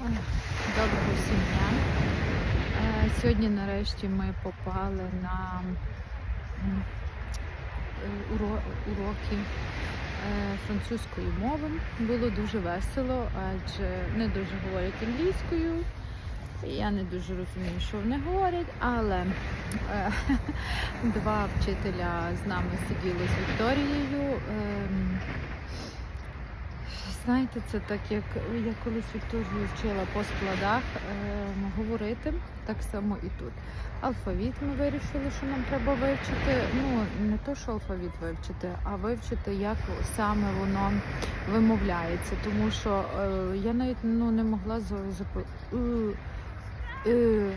Доброго всім дня. Е, Сьогодні нарешті ми попали на е, уро- уроки е, французької мови. Було дуже весело, адже не дуже говорять англійською. Я не дуже розумію, що вони говорять, але два вчителя з нами сиділи з Вікторією. Знаєте, це так, як я колись Вікторію вчила по складах е, говорити, так само і тут. Алфавіт ми вирішили, що нам треба вивчити. Ну, не то, що алфавіт вивчити, а вивчити, як саме воно вимовляється. Тому що е, я навіть ну, не могла за- запи... «е».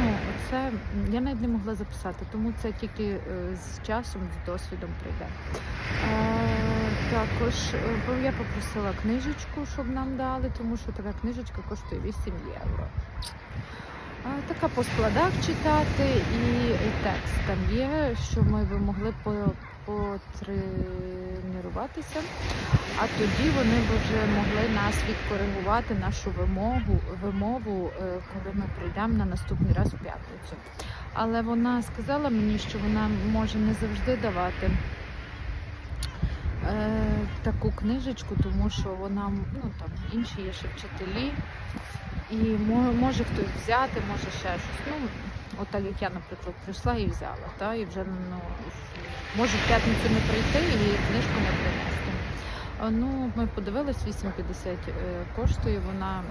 Ну, це я навіть не могла записати, тому це тільки е, з часом, з досвідом прийде. Е, також е, я попросила книжечку, щоб нам дали, тому що така книжечка коштує 8 євро. Така по складах читати і текст там є, що ми би могли по- потренуватися, а тоді вони б вже могли нас відкоригувати нашу вимогу, вимову, е, коли ми прийдемо на наступний раз в п'ятницю. Але вона сказала мені, що вона може не завжди давати е, таку книжечку, тому що вона ну там інші є ще вчителі, і може хтось взяти, може ще щось. Ну, от так як я, наприклад, прийшла і взяла, та, і вже ну, може в п'ятницю не прийти і книжку не принести. Ну, ми подивились, 8,50 е, коштує вона,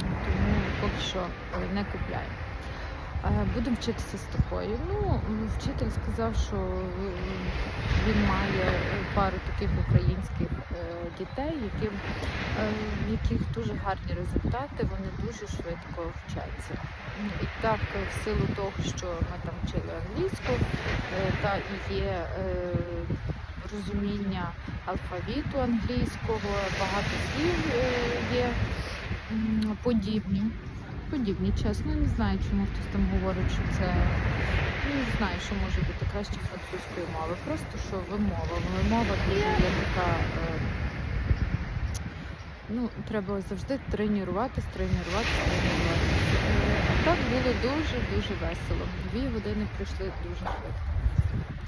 тому поки що е, не купляємо. Е, Будемо вчитися з такою. Ну, вчитель сказав, що він має е, пару таких українських е, дітей, які, е, в яких дуже гарні результати, вони дуже швидко вчаться. І так, в силу того, що ми там вчили англійську, та і є розуміння алфавіту англійського, багато слів є подібні. Подібні, чесно, не знаю, чому хтось там говорить, що це ну, не знаю, що може бути краще французької мови. Просто що вимова. Вимова дуже є така. Е, ну, треба завжди тренуватись, тренуватись, тренуватись. Е, так було дуже-дуже весело. Дві години пройшли дуже швидко.